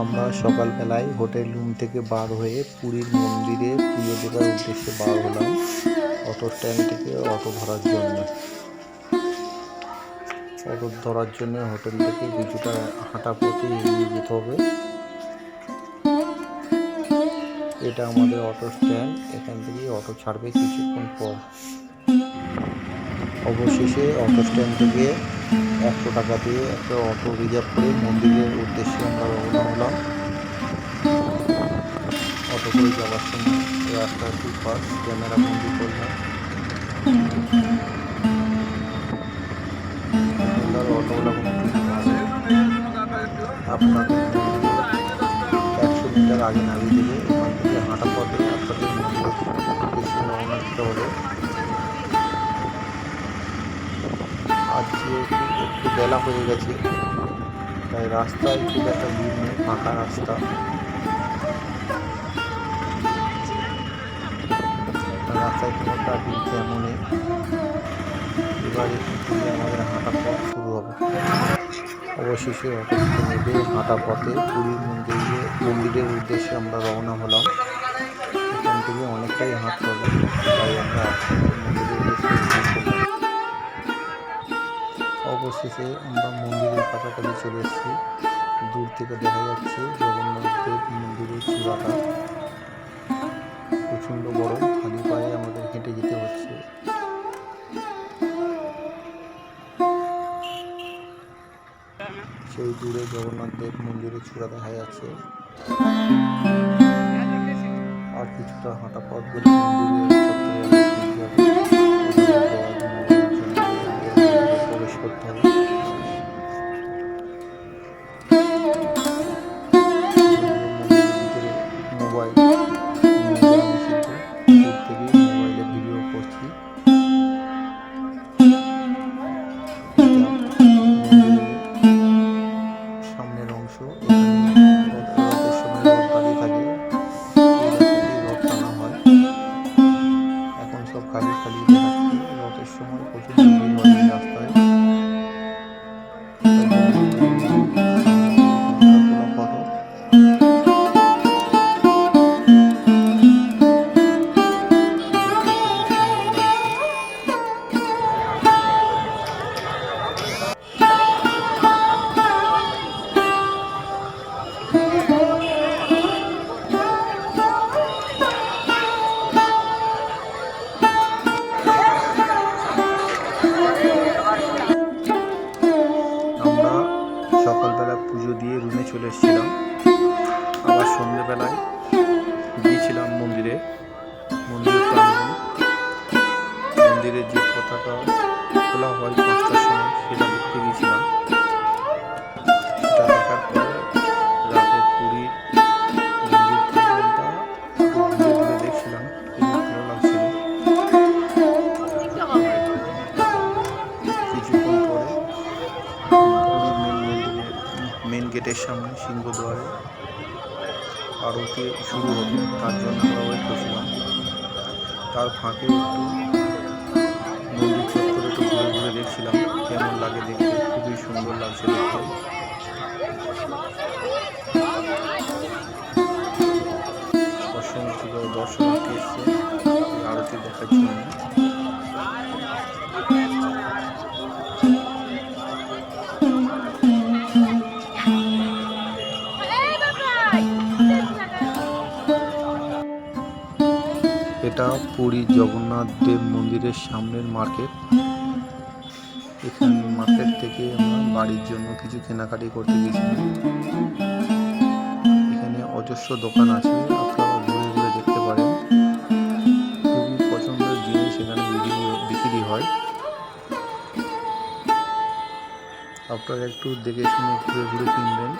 আমরা সকালবেলায় hotel room থেকে বার হয়ে পুরীর মন্দিরে পুজো দেবার উদ্দেশ্যে বার হলাম অটো স্ট্যান্ড থেকে অটো ধরার জন্য। অটো ধরার জন্য হোটেল থেকে কিছুটা হাঁটা পথে এগিয়ে যেতে হবে। এটা আমাদের অটো স্ট্যান্ড, এখান থেকে অটো ছাড়বে কিছুক্ষণ পর। অবশেষে অটো স্ট্যান্ড থেকে একশো টাকা দিয়ে একটা অটো রিজার্ভ করে মন্দিরের উদ্দেশ্যে আমরা করে যাওয়ার সময় রাস্তার দুপাশ, ক্যামেরা বন্দি করলাম আপনাদের একশো হাঁটা পথে আপনাদের আজকে একটু বেলা হয়ে গেছে, তাই রাস্তায় খুব একটা ভিড় ফাঁকা রাস্তা। ভিড় তেমন নেই এবার আমাদের হাঁটা পথ শুরু হবে। অবশেষে অটো নেবে হাঁটা পথে পুরীর মন্দিরে মন্দিরের উদ্দেশ্যে আমরা রওনা হলাম। এখান থেকে অনেকটাই হাঁটতে হবে, তাই আমরা মন্দিরের উদ্দেশ্যে অবশেষে আমরা মন্দিরের কাছাকাছি চলে এসেছি। দূর থেকে দেখা যাচ্ছে জগন্নাথ দেব মন্দিরের চূড়াটা। প্রচণ্ড বড় খালি পায়ে আমাদের হেঁটে যেতে হচ্ছে। সেই দূরে জগন্নাথ দেব মন্দিরের চূড়া দেখা যাচ্ছে। আর কিছুটা হাঁটা পথ গেলে চলে এসেছিলাম। আবার সন্ধ্যেবেলায় গিয়েছিলাম মন্দিরে। মন্দির প্রাঙ্গণ মন্দিরের যে পতাকা খোলা হয় পাঁচটার সামনে সিংহদ্বারে আরতি শুরু হবে, তার জন্য আমরা ওয়েট করছিলাম তার ফাঁকে একটু মন্দির চত্বরে একটু ঘুরে ঘুরে দেখছিলাম, কেমন লাগে দেখতে, খুবই সুন্দর লাগছে দেখতে। অসংখ্য দর্শনার্থী এসছে, আরতি দেখার জন্য। এটা পুরী জগন্নাথ দেব মন্দিরের সামনের মার্কেট। এখানে মার্কেট থেকে আমরা বাড়ির জন্য কিছু কেনাকাটি করতে গেছিলাম। এখানে অজস্র দোকান আছে, আপনারা ঘুরে ঘুরে দেখতে পারেন। খুবই পছন্দের জিনিস এখানে বিক্রি- হয়। আপনারা একটু দেখে শুনে ঘুরে ঘুরে কিনবেন।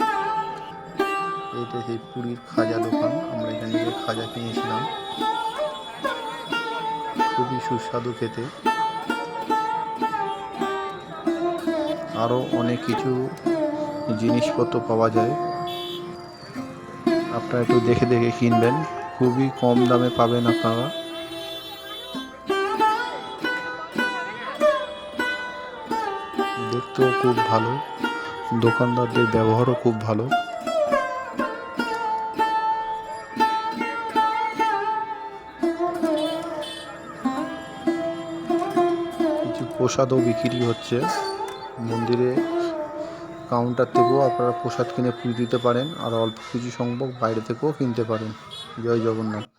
এটা সেই পুরীর খাজা দোকান, আমরা এখান থেকে খাজা কিনেছিলাম। খুবই সুস্বাদু খেতে। আরও অনেক কিছু জিনিসপত্র পাওয়া যায়। আপনারা একটু দেখে দেখে কিনবেন। খুবই কম দামে পাবেন আপনারা। দেখতেও খুব ভালো। দোকানদারদের ব্যবহারও খুব ভালো। প্রসাদও বিক্রি হচ্ছে। মন্দিরে কাউন্টার থেকেও আপনারা প্রসাদ কিনে পুজো দিতে পারেন, আর অল্প কিছু সংখ্যক বাইরে থেকেও কিনতে পারেন। জয় জগন্নাথ।